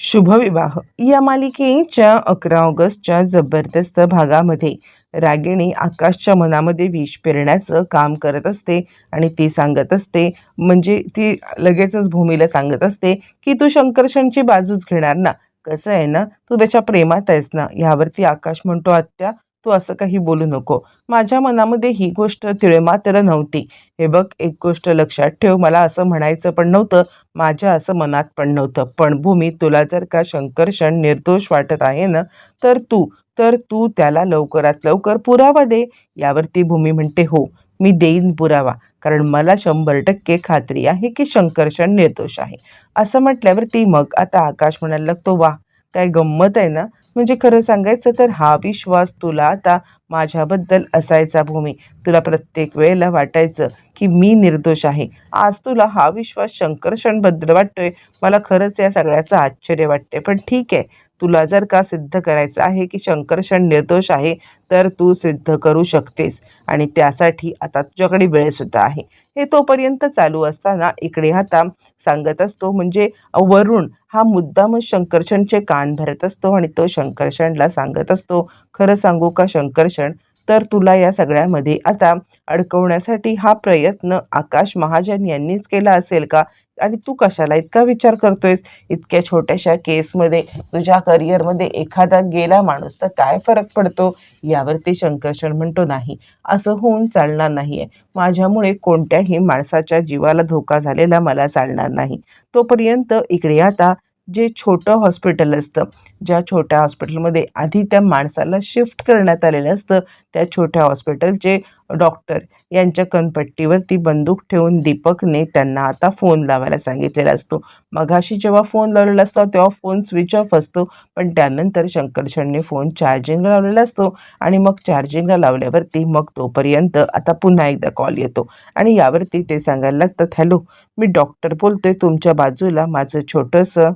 शुभविवाह. या मालिकेच्या अकरा ऑगस्टच्या जबरदस्त भागामध्ये रागिणी आकाशच्या मनामध्ये विष पेरण्याचं काम करत असते आणि ती सांगत असते म्हणजे ती लगेचच भूमीला सांगत असते की तू शंकरशनची बाजूच घेणार ना? कसं आहे ना? तू त्याच्या प्रेमात आहेस ना? यावरती आकाश म्हणतो आत्या तू असं काही बोलू नको. माझ्या मनामध्ये ही गोष्ट तिळमात्र नव्हती. हे बघ एक गोष्ट लक्षात ठेव मला असं म्हणायचं पण नव्हतं माझ्या असं मनात पण नव्हतं. पण भूमी तुला जर का शंकरषण निर्दोष वाटत आहे ना तर तू तर तू त्याला लवकरात लवकर पुरावा दे. यावरती भूमी म्हणते हो मी देईन पुरावा कारण मला शंभर टक्के खात्री आहे की शंकरषण निर्दोष आहे. असं म्हटल्यावरती मग आता आकाश म्हणायला लागतो वा काय गंमत आहे ना? म्हणजे खरं सांगायचं तर हा विश्वास तुला आता माझ्याबद्दल असायचा भूमी. तुला प्रत्येक वेळेला वाटायचं की मी निर्दोष आहे. आज तुला हा विश्वास शंकरशणबद्दल वाटतोय. मला खरंच या सगळ्याचं आश्चर्य वाटते पण ठीक आहे. तुला जर का सिद्ध करायचं आहे की शंकरषण निर्दोष आहे तर तू सिद्ध करू शकतेस. आणि त्यासाठी आता तुझ्याकडे वेळसुद्धा आहे. हे तोपर्यंत चालू असताना इकडे आता सांगत असतो. म्हणजे वरुण हा मुद्दामच शंकरषणचे कान भरत असतो आणि तो शंकरषणला सांगत असतो. खरं सांगू का शंकरषण तर तुला या सगळ्यामध्ये आता अडकवण्यासाठी हा प्रयत्न आकाश महाजन यांनीच केला असेल का? आणि तू कशाला इतका विचार करतोयस? इतक्या छोट्याशा केसमध्ये तुझ्या करिअरमध्ये एखादा गेला माणूस तर काय फरक पडतो? यावरती शंकरशण म्हणतो नाही असं होऊन चालणार नाही आहे माझ्यामुळे कोणत्याही माणसाच्या जीवाला धोका झालेला मला चालणार नाही. तोपर्यंत इकडे आता जे छोटं हॉस्पिटल असतं ज्या छोट्या हॉस्पिटलमध्ये आधी त्या माणसाला शिफ्ट करण्यात आलेलं असतं त्या छोट्या हॉस्पिटलचे डॉक्टर यांच्या कनपट्टीवरती बंदूक ठेवून दीपकने त्यांना आता फोन लावायला सांगितलेला असतो. मघाशी जेव्हा फोन लावलेला असतो तेव्हा फोन स्विच ऑफ असतो पण त्यानंतर शंकरशणने फोन चार्जिंगला लावलेला असतो आणि मग चार्जिंगला लावल्यावरती मग तोपर्यंत आता पुन्हा एकदा कॉल येतो. आणि यावरती ते सांगायला लागतात हॅलो मी डॉक्टर बोलतोय तुमच्या बाजूला माझं छोटंसं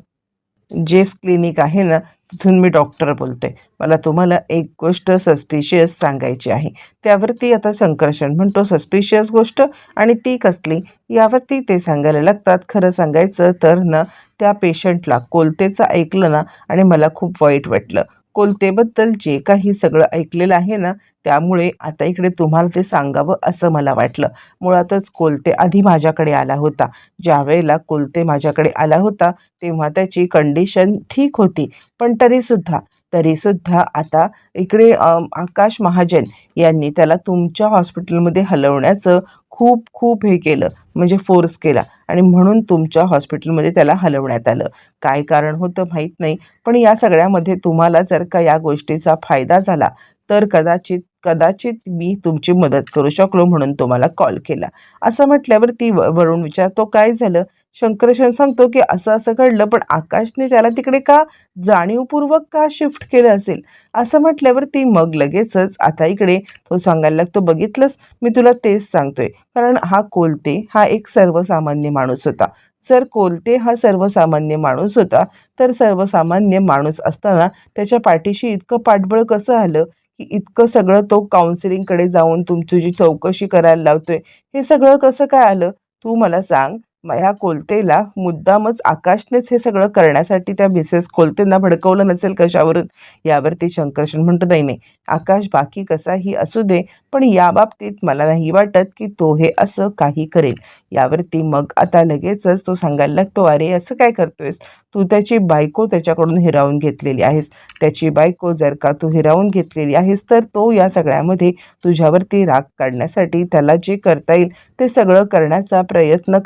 जेस क्लिनिक आहे ना तिथून मी डॉक्टर बोलते. मला तुम्हाला एक गोष्ट सस्पिशियस सांगायची आहे. त्यावरती आता संकर्षण म्हणतो सस्पिशियस गोष्ट आणि ती कसली? यावरती ते सांगायला लागतात. खरं सांगायचं तर ना त्या पेशंटला कोलतेचं ऐकलं ना आणि मला खूप वाईट वाटलं. कोलतेबद्दल जे काही सगळं ऐकलेलं आहे ना त्यामुळे आता इकडे तुम्हाला ते सांगावं असं मला वाटलं. मुळातच कोलते आधी माझ्याकडे आला होता. ज्यावेळेला कोलते माझ्याकडे आला होता तेव्हा त्याची कंडिशन ठीक होती. पण तरीसुद्धा तरीसुद्धा आता इकडे आकाश महाजन यांनी त्याला तुमच्या हॉस्पिटलमध्ये हलवण्याचं खूप खूप हे केलं. म्हणजे फोर्स केला. आणि म्हणून तुमच्या हॉस्पिटलमध्ये त्याला हलवण्यात आलं. काय कारण होतं माहीत नाही. पण या सगळ्यामध्ये तुम्हाला जर का या गोष्टीचा फायदा झाला तर कदाचित कदाचित मी तुमची मदत करू शकलो म्हणून तुम्हाला कॉल केला. असं म्हटल्यावर ती वरून विचारतो काय झालं? शंकरशन सांगतो की असं असं घडलं पण आकाशने त्याला तिकडे का जाणीवपूर्वक का शिफ्ट केलं असेल? असं म्हटल्यावर ती मग लगेचच आता इकडे तो सांगायला लागतो बघितलंस? मी तुला तेच सांगतोय. कारण हा कोलते हा एक सर्वसामान्य माणूस होता. जर कोलते हा सर्वसामान्य माणूस होता तर सर्वसामान्य माणूस असताना त्याच्या पाठीशी इतकं पाठबळ कसं आलं? की इतकं सगळं तो काउन्सिलिंगकडे जाऊन तुमची जी चौकशी करायला लावतोय हे सगळं कसं काय आलं? तू मला सांग. ह्या कोलतेला मुद्दामच आकाशनेच हे सगळं करण्यासाठी त्या मिसेस कोलतेंना भडकवलं नसेल कशावरून? यावरती शंकरशन म्हणतो नाही नाही आकाश बाकी कसाही असू दे पण या बाबतीत मला नाही वाटत की तो हे असं काही करेल. यावरती मग आता लगेचच तो सांगायला लागतो अरे असं काय करतोयस? तू त्याची बायको त्याच्याकडून हिरावून घेतलेली आहेस. त्याची बायको जर का तू हिरावून घेतलेली आहेस तर तो या सगळ्यामध्ये तुझ्यावरती राग काढण्यासाठी त्याला जे करता येईल ते सगळं करण्याचा प्रयत्न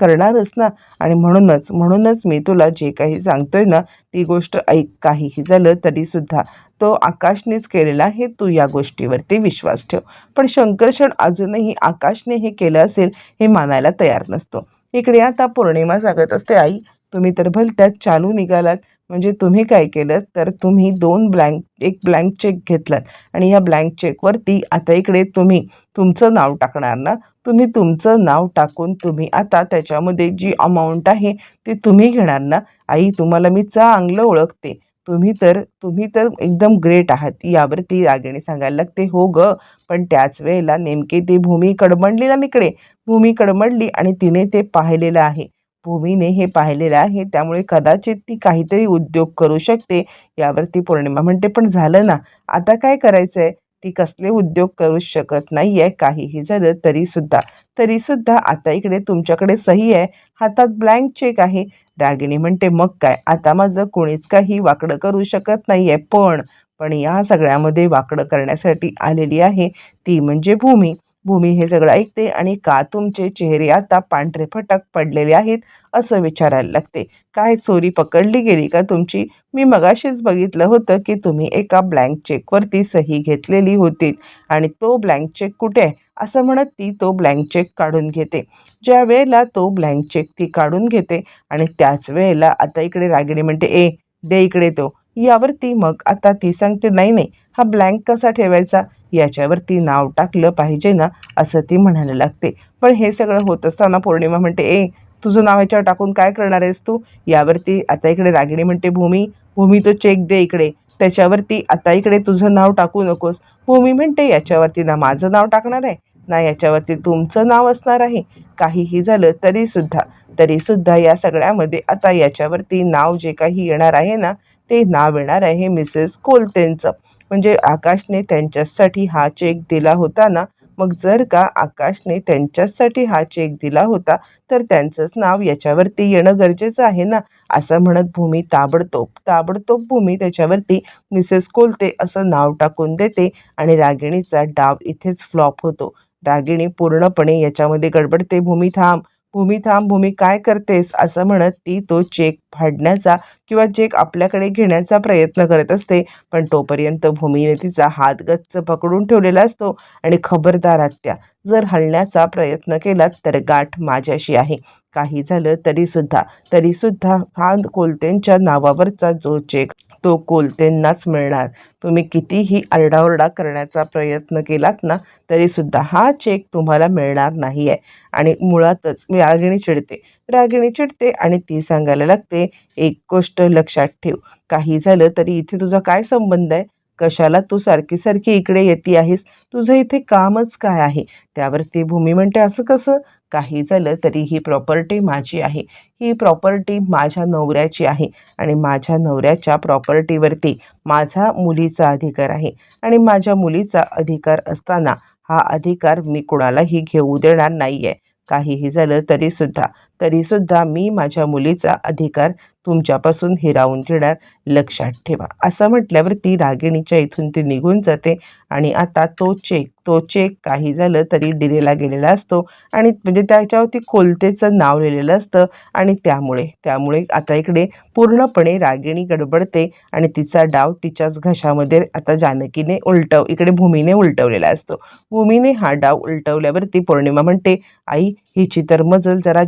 करणारच ना? आणि म्हणूनच म्हणूनच मी तुला जे काही सांगतोय ना ती गोष्ट ऐक. काहीही झालं तरीसुद्धा तो आकाशनेच केलेला आहे तू या गोष्टीवरती विश्वास ठेव. पण शंकरषण अजूनही आकाशने हे केलं असेल हे मानायला तयार नसतो. इकडे आता पौर्णिमा सांगत असते आई तुम्ही तर भलत्यात चालू निघालात. म्हणजे तुम्ही काय केलं? तर तुम्ही दोन ब्लँक एक ब्लँक चेक घेतलात. आणि या ब्लँक चेकवरती आता इकडे तुम्ही तुमचं नाव टाकणार ना? तुम्ही तुमचं नाव टाकून तुम्ही आता त्याच्यामध्ये जी अमाऊंट आहे ती तुम्ही घेणार ना? आई तुम्हाला मी चांगलं ओळखते. तुम्ही तर तुम्ही तर एकदम ग्रेट आहात. यावरती रागिणी सांगायला लागते हो ग. पण त्याच वेळेला नेमके ती भूमी कडमडली ना इकडे भूमी कडमडली आणि तिने ते पाहिलेलं आहे. भूमीने हे पाहिलेलं आहे त्यामुळे कदाचित ती काहीतरी उद्योग करू शकते. यावरती पौर्णिमा म्हणते पण झालं ना. आता काय करायचं आहे ती कसले उद्योग करू शकत नाही आहे काहीही झालं तरीसुद्धा. तरीसुद्धा आता इकडे तुमच्याकडे सही आहे. हातात ब्लँक चेक आहे. रागिणी म्हणते मग काय? आता माझं कोणीच काही वाकडं करू शकत नाही आहे पण पण या सगळ्यामध्ये वाकडं करण्यासाठी आलेली आहे ती म्हणजे भूमी. भूमी हे सगळं ऐकते आणि का तुमचे चेहरे आता पांढरे फटक पडलेले आहेत असं विचारायला लागते. काय चोरी पकडली गेली का तुमची? मी मगाशीच बघितलं होतं की तुम्ही एका ब्लँक चेकवरती सही घेतलेली होती आणि तो ब्लँक चेक कुठे आहे? असं म्हणत ती तो ब्लँक चेक काढून घेते. ज्या वेळेला तो ब्लँक चेक ती काढून घेते आणि त्याच वेळेला आता इकडे रागिणी म्हणते ए दे इकडे तो. यावरती मग आता ती सांगते नाही नाही हा ब्लँक कसा ठेवायचा? याच्यावरती नाव टाकलं पाहिजे ना असं ती म्हणायला लागते. पण हे सगळं होत असताना पौर्णिमा म्हणते ए तुझं नाव ह्याच्यावर टाकून काय करणार आहेस तू? यावरती आता इकडे रागिणी म्हणते भूमी भूमी तो चेक दे इकडे. त्याच्यावरती आता इकडे तुझं नाव टाकू नकोस. भूमी म्हणते याच्यावरती ना माझं नाव टाकणार आहे ना याच्यावरती तुमचं नाव असणार आहे. काहीही झालं तरीसुद्धा तरीसुद्धा या सगळ्यामध्ये आता याच्यावरती नाव जे काही येणार आहे ना ते नाव येणार आहे मिसेस कोलतेंचं म्हणजे आकाशने त्यांच्यासाठी हा चेक दिला होता ना? मग जर का आकाशने त्यांच्यासाठी हा चेक दिला होता तर त्यांचंच नाव याच्यावरती येणं गरजेचं आहे ना? असं म्हणत भूमी ताबडतोब ताबडतोब भूमी त्याच्यावरती मिसेस कोलते असं नाव टाकून देते आणि रागिणीचा डाव इथेच फ्लॉप होतो. रागिणी पूर्णपणे याच्यामध्ये गडबडते. भूमी थांब. भूमी थांब भूमी काय करतेस? असं म्हणत ती तो चेक फाडण्याचा किंवा चेक आपल्याकडे घेण्याचा प्रयत्न करत असते. पण तोपर्यंत भूमीने तिचा हात गच्च पकडून ठेवलेला असतो आणि खबरदार आत्या जर हलण्याचा प्रयत्न केलात तर गाठ माझ्याशी आहे. काही झालं तरीसुद्धा तरीसुद्धा हा कोलतेंच्या नावावरचा जो चेक तो कोलतेंनाच मिळणार. तुम्ही कितीही आरडाओरडा करण्याचा प्रयत्न केलात ना तरीसुद्धा हा चेक तुम्हाला मिळणार नाही आहे आणि मुळातच मी रागिणी चिडते. रागिणी चिडते आणि ती सांगायला लागते एक गोष्ट लक्षात ठेव. काही झालं तरी इथे तुझा काय संबंध आहे? कशाला तू सारखी सारखी इकडे येते आहेस? तुझं इथे कामच काय आहे? त्यावरती भूमी म्हणते असं कसं? काही झालं तरी ही प्रॉपर्टी माझी आहे. ही प्रॉपर्टी माझ्या नवऱ्याची आहे आणि माझ्या नवऱ्याच्या प्रॉपर्टीवरती माझा मुलीचा अधिकार आहे आणि माझ्या मुलीचा अधिकार असताना हा अधिकार मी कुणालाही घेऊ देणार नाही आहे काहीही झालं तरीसुद्धा तरीसुद्धा मी माझ्या मुलीचा अधिकार तुमच्यापासून हिरावून घेणार लक्षात ठेवा. असं म्हटल्यावर ती रागिणीच्या इथून ती निघून जाते आणि आता तो चेक तो चेक काही झालं तरी दिलेला गेलेला असतो आणि म्हणजे त्याच्यावरती कोलतेचं नाव लिहिलेलं असतं आणि त्यामुळे त्यामुळे आता इकडे पूर्णपणे रागिणी गडबडते आणि तिचा डाव तिच्याच घशामध्ये आता जानकीने उलटव इकडे भूमीने उलटवलेला असतो. भूमीने हा डाव उलटवल्यावरती पौर्णिमा म्हणते आई हिची तर मजल जरा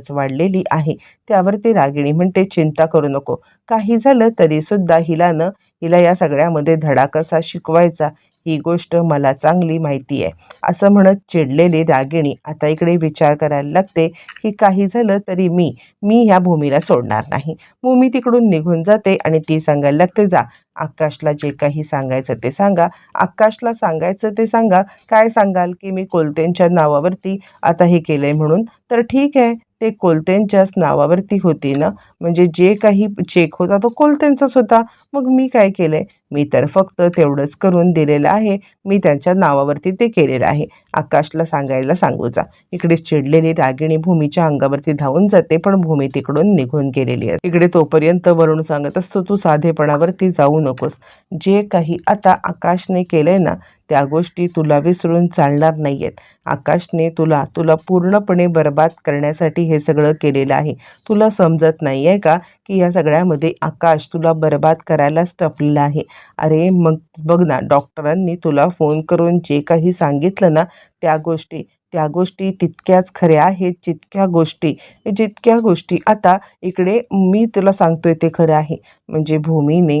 फारच वाढलेली आहे. त्यावरती रागिणी म्हणते चिंता करू नको. काही झालं तरीसुद्धा हिलानं हिला या सगळ्यामध्ये धडा कसा शिकवायचा? ही गोष्ट मला चांगली माहिती आहे. असं म्हणत चिडलेली रागिणी आता इकडे विचार करायला लागते की काही झालं तरी मी मी ह्या भूमीला सोडणार नाही. भूमी तिकडून निघून जाते आणि ती सांगायला लागते जा आकाशला जे काही सांगायचं ते सांगा. आकाशला सांगायचं ते सांगा. काय सांगाल की मी कोलतेंच्या नावावरती आता हे केलं आहे म्हणून? तर ठीक आहे. ते कोलत्यांच्याच नावावरती होती ना? म्हणजे जे काही चेक होता तो कोलत्यांचाच होता. मग मी काय केलं आहे मी तर फक्त तेवढंच करून दिलेलं आहे. मी त्यांच्या नावावरती ते केलेलं आहे. आकाशला सांगायला सांगू जा. इकडे चिडलेली रागिणी भूमीच्या अंगावरती धावून जाते पण भूमी तिकडून निघून गेलेली आहे इकडे तोपर्यंत वरुण सांगत असतो तू साधेपणावरती जाऊ नकोस. जे काही आता आकाशने केलंय ना त्या गोष्टी तुला विसरून चालणार नाही आहेत आकाशने तुला तुला पूर्णपणे बर्बाद करण्यासाठी हे सगळं केलेलं आहे. तुला समजत नाही आहे का की या सगळ्यामध्ये आकाश तुला बर्बाद करायलाच टपलेला आहे? अरे मग बघ ना डॉक्टरांनी तुला फोन करून जे काही सांगितलं ना त्या गोष्टी त्या गोष्टी तितक्याच खऱ्या आहेत जितक्या गोष्टी जितक्या गोष्टी आता इकडे मी तुला सांगतोय ते खरं आहे. म्हणजे भूमीने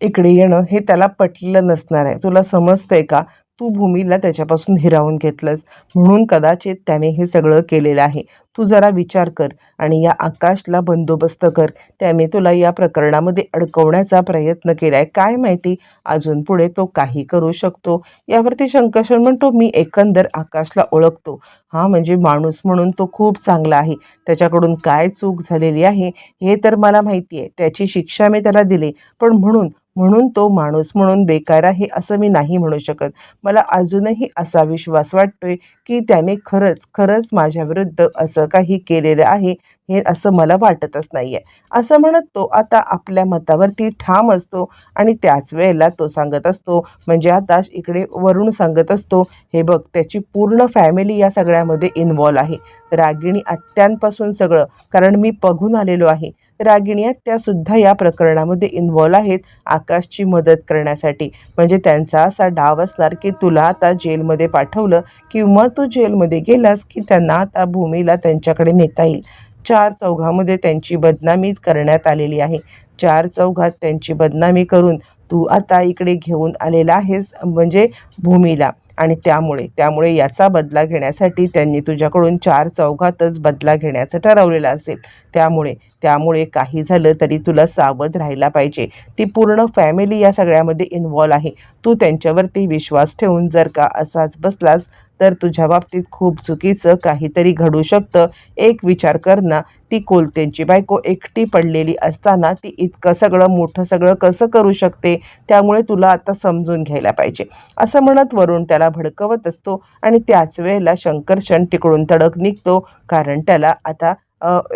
इकडे येणं हे त्याला पटलेलं नसणार आहे. तुला समजतंय का? तू भूमीला त्याच्यापासून हिरावून घेतलंस. म्हणून कदाचित त्याने हे सगळं केलेलं आहे. तू जरा विचार कर आणि या आकाशला बंदोबस्त कर. त्याने तुला या प्रकरणामध्ये अडकवण्याचा प्रयत्न केला आहे काय माहिती? अजून पुढे तो काही करू शकतो. यावरती शंकरशन म्हणतो मी एकंदर आकाशला ओळखतो. हा म्हणजे माणूस म्हणून तो खूप चांगला आहे. त्याच्याकडून काय चूक झालेली आहे हे तर मला माहिती आहे त्याची शिक्षा मी त्याला दिली. पण म्हणून म्हणून तो माणूस म्हणून बेकार आहे असं मी नाही म्हणू शकत. मला अजूनही असा विश्वास वाटतोय की त्याने खरंच खरंच माझ्याविरुद्ध असं काही केलेलं आहे हे असं मला वाटतच नाही आहे असं म्हणत तो आता आपल्या मतावरती ठाम असतो आणि त्याच वेळेला तो सांगत असतो म्हणजे आता इकडे वरुण सांगत असतो हे बघ त्याची पूर्ण फॅमिली या सगळ्यामध्ये इन्वॉल्व आहे. रागिणी आत्यांपासून सगळं. कारण मी बघून आलेलो आहे. रागिणी आत्यासुद्धा या प्रकरणामध्ये इन्वॉल्व आहेत आकाशची मदत करण्यासाठी. म्हणजे त्यांचा असा डाव असणार की तुला आता जेलमध्ये पाठवलं किंवा तू जेलमध्ये गेलास की त्यांना आता भूमीला त्यांच्याकडे नेता येईल. चार चौघामध्ये त्यांची बदनामीच करण्यात आलेली आहे. चार चौघात त्यांची बदनामी करून तू आता इकडे घेऊन आलेला आहेस म्हणजे भूमीला. आणि त्यामुळे त्यामुळे याचा बदला घेण्यासाठी त्यांनी तुझ्याकडून चार चौघातच बदला घेण्याचं ठरवलेलं असेल. त्यामुळे त्यामुळे काही झालं तरी तुला सावध राहायला पाहिजे. ती पूर्ण फॅमिली या सगळ्यामध्ये इन्वॉल्व आहे. तू त्यांच्यावरती विश्वास ठेवून जर का असाच बसलास तर तुझ्या बाबतीत खूप चुकीचं काहीतरी घडू शकतं. एक विचार कर ना. ती कोलत्यांची बायको एकटी पडलेली असताना ती इतकं सगळं मोठं सगळं कसं करू शकते? त्यामुळे तुला आता समजून घ्यायला पाहिजे. असं म्हणत वरून त्याला भडकवत असतो आणि त्याच वेळेला शंकरशन तिकडून तडक निघतो. कारण त्याला आता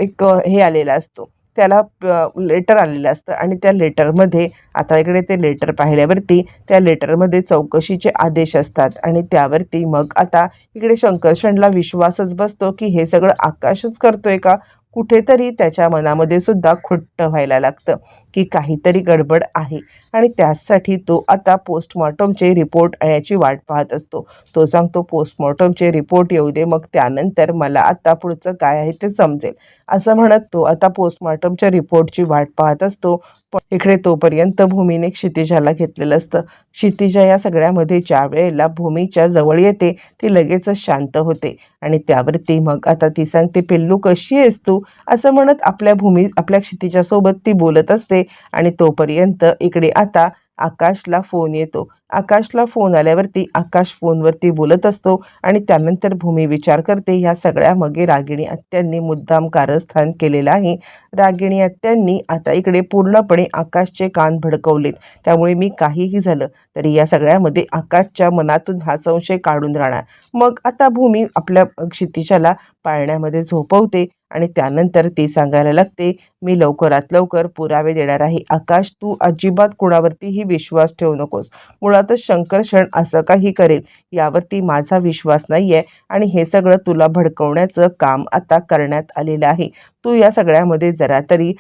एक हे आलेला असतो. त्याला लेटर आलेलं असतं आणि त्या लेटरमध्ये आता इकडे ते लेटर पाहिल्यावरती त्या लेटरमध्ये चौकशीचे आदेश असतात आणि त्यावरती मग आता इकडे शंकरशणला विश्वासच बसतो की हे सगळं आकाशच करतोय का? कुठेतरी त्याच्या मनामध्ये सुद्धा खुट्ट व्हायला लागतं की काहीतरी गडबड आहे. आणि त्यासाठी तो आता पोस्टमॉर्टमचे रिपोर्ट येण्याची वाट पाहत असतो. तो सांगतो पोस्टमॉर्टमचे रिपोर्ट येऊ दे मग त्यानंतर मला आता पुढचं काय आहे ते समजेल. असं म्हणत तो आता पोस्टमॉर्टमच्या रिपोर्टची वाट पाहत असतो. पण इकडे तोपर्यंत भूमीने क्षितिजाला घेतलेलं असतं. क्षितिजा या सगळ्यामध्ये ज्या वेळेला भूमीच्या जवळ येते ती लगेचच शांत होते. आणि त्यावरती मग आता ती सांगते पिल्लू कशी आहेस तू? असं म्हणत आपल्या भूमी आपल्या क्षितिजासोबत ती बोलत असते. आणि तोपर्यंत इकडे आता आकाशला फोन येतो. आकाशला फोन आल्यावरती आकाश फोनवरती बोलत असतो आणि त्यानंतर भूमी विचार करते ह्या सगळ्या मगे रागिणी आत्यांनी मुद्दाम कारस्थान केलेलं आहे. रागिणी आत्यांनी आता इकडे पूर्णपणे आकाशचे कान भडकवलेत. त्यामुळे मी काहीही झालं तरी या सगळ्यामध्ये आकाशच्या मनातून हा संशय काढून राहणार. मग आता भूमी आपल्या क्षितिशाला पाळण्यामध्ये झोपवते. आणि त्यानंतर ती सांगायला लागते मी लवकरात लवकर पुरावे देणार आहे. आकाश तू अजिबात कुणावरतीही विश्वास ठेवू नकोस. मुळातच शंकर क्षण असं काही करेल यावरती माझा विश्वास नाही आहे आणि हे सगळं तुला भडकवण्याचं काम आता करण्यात आलेलं आहे. तू या सगळ्यामध्ये जरा तरी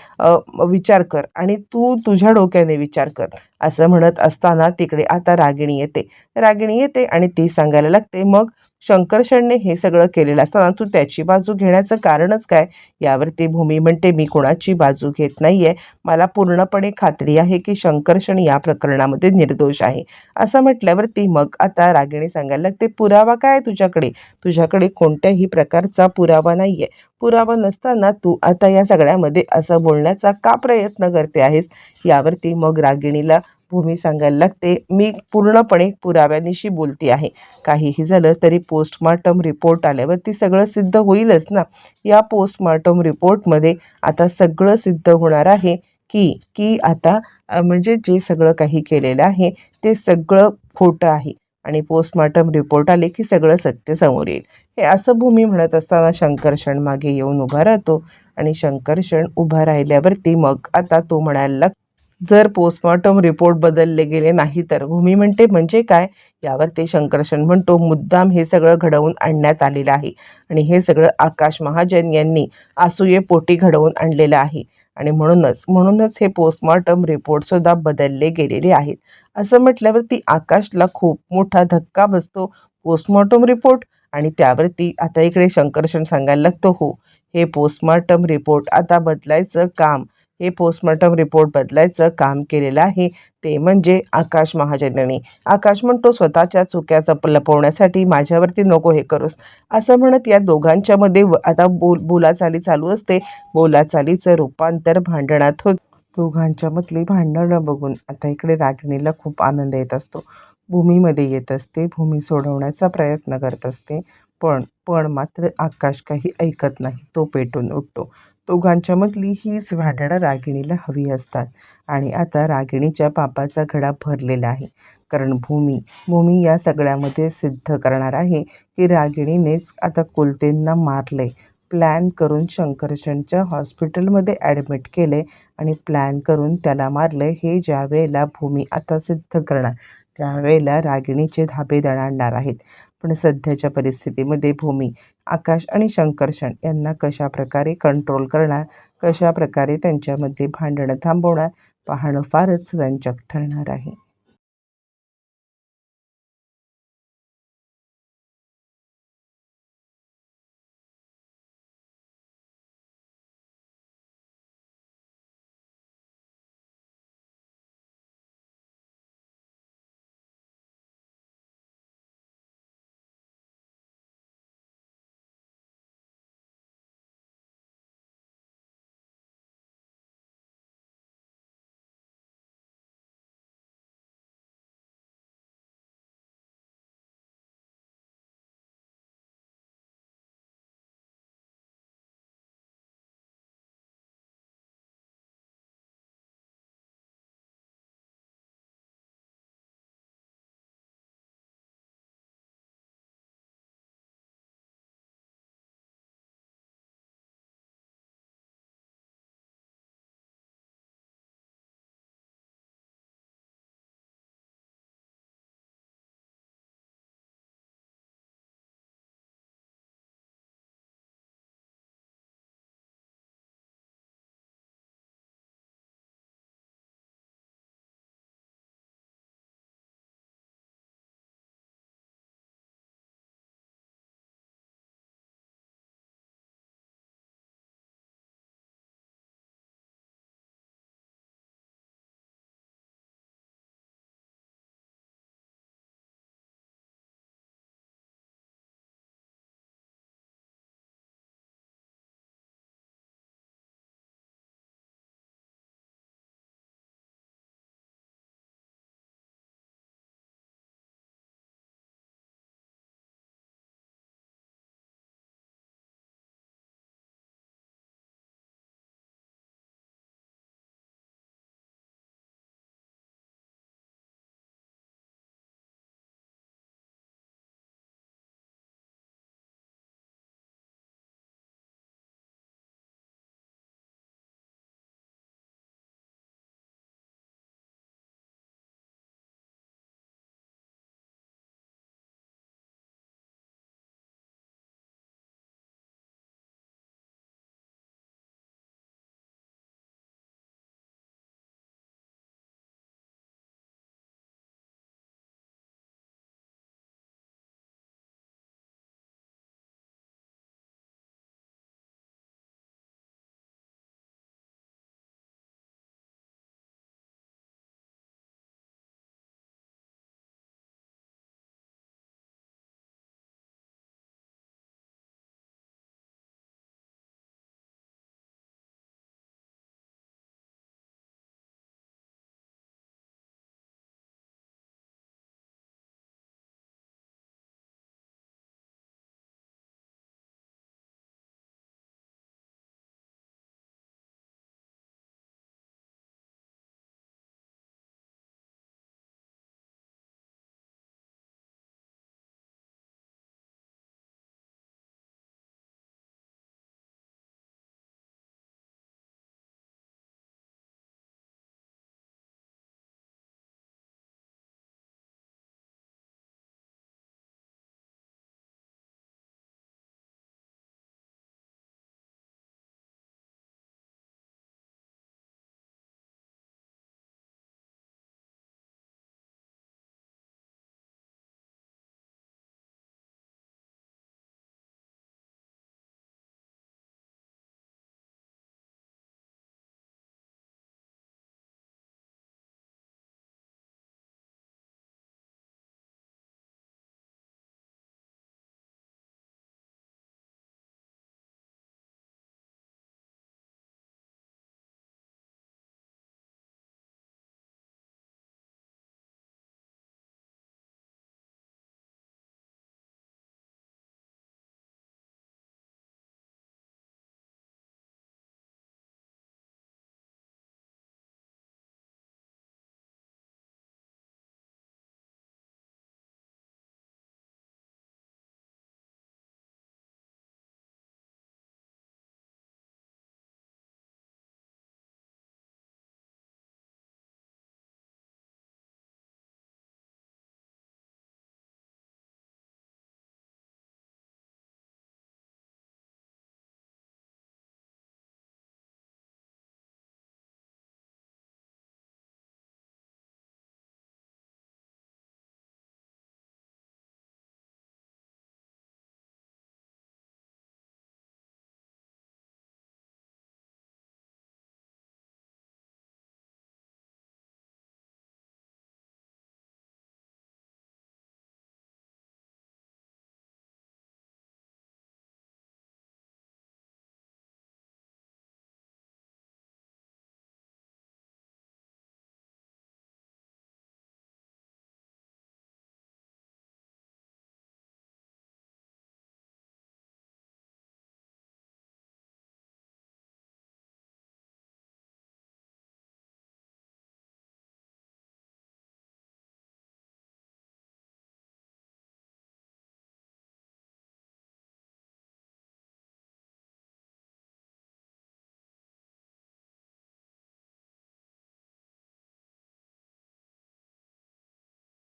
विचार कर आणि तू तुझ्या डोक्याने विचार कर. असं म्हणत असताना तिकडे आता रागिणी येते. रागिणी येते आणि ती सांगायला लागते मग शंकरशणने हे सगळं केलेलं असताना तू त्याची बाजू घेण्याचं कारणच काय? यावरती भूमी म्हणते मी कोणाची बाजू घेत नाहीये. मला पूर्णपणे खात्री आहे की शंकरशण या प्रकरणामध्ये निर्दोष आहे. असं म्हटल्यावरती मग आता रागिणी सांगायला लागते पुरावा काय तुझ्याकडे? तुझ्याकडे कोणत्याही प्रकारचा पुरावा नाहीये. पुरावा नसताना तू आता या सगळ्यामध्ये असं बोलण्याचा का प्रयत्न करते आहेस? यावरती मग रागिणीला भूमी सांगायला लागते. मी पूर्णपणे पुराव्यानिशी बोलती आहे. काहीही झालं तरी पोस्टमार्टम रिपोर्ट आल्यावरती सगळं सिद्ध होईलच ना? या पोस्टमार्टम रिपोर्टमध्ये आता सगळं सिद्ध होणार आहे की की आता म्हणजे जे सगळं काही केलेलं आहे ते सगळं खोटं आहे आणि पोस्टमार्टम रिपोर्ट आले की सगळं सत्य समोर येईल. हे असं भूमी म्हणत असताना शंकरशण मागे येऊन उभा राहतो आणि शंकरशण उभा राहिल्यावरती मग आता तो म्हणायला जर पोस्टमॉर्टम रिपोर्ट बदलले गेले नाही तर? भूमी म्हणते म्हणजे काय? यावर ते शंकरशन म्हणतो मुद्दाम हे सगळं घडवून आणण्यात आलेलं आहे. आणि हे सगळं आकाश महाजन यांनी आसूये पोटी घडवून आणलेलं आहे. आणि म्हणूनच म्हणूनच हे पोस्टमॉर्टम रिपोर्टसुद्धा बदलले गेलेले आहेत. असं म्हटल्यावरती आकाशला खूप मोठा धक्का बसतो पोस्टमॉर्टम रिपोर्ट आणि त्यावरती आता इकडे शंकरशन सांगायला लागतो हो हे पोस्टमॉर्टम रिपोर्ट आता बदलायचं काम हे पोस्टमॉर्टम रिपोर्ट बदलायचं काम केलेलं आहे. ते म्हणजे आकाश महाजनांनी. आकाश म्हणतो स्वतःच्या चुक्या चप लपवण्यासाठी माझ्यावरती नको हे करूस. असं म्हणत या दोघांच्यामध्ये व- आता बोल बोलाचाली चालू असते. बोलाचालीचं रूपांतर भांडणात होत. दोघांच्यामधली भांडणं बघून आता इकडे रागिणीला खूप आनंद येत असतो. भूमीमध्ये येत असते. भूमी सोडवण्याचा प्रयत्न करत असते. पण पण मात्र आकाश काही ऐकत नाही तो पेटून उठतो. दोघांच्या मधली हीच भांडणं रागिणीला हवी असतात आणि आता रागिणीच्या पापाचा घडा भरलेला आहे. कारण भूमी भूमी या सगळ्यामध्ये सिद्ध करणार आहे की रागिणीनेच आता कुलतेंना मारले प्लॅन करून शंकरचंदच्या हॉस्पिटलमध्ये ॲडमिट केले आणि प्लॅन करून त्याला मारले हे ज्या वेळेला भूमी आता सिद्ध करणार. त्यावेळेला रागिणीचे धाबे दणाणणार आहेत. पण सध्याच्या परिस्थितीमध्ये भूमी आकाश आणि शंकरषण यांना कशा प्रकारे कंट्रोल करणार कशा प्रकारे त्यांच्यामध्ये भांडणं थांबवणार पाहणं फारच रंजक ठरणार आहे.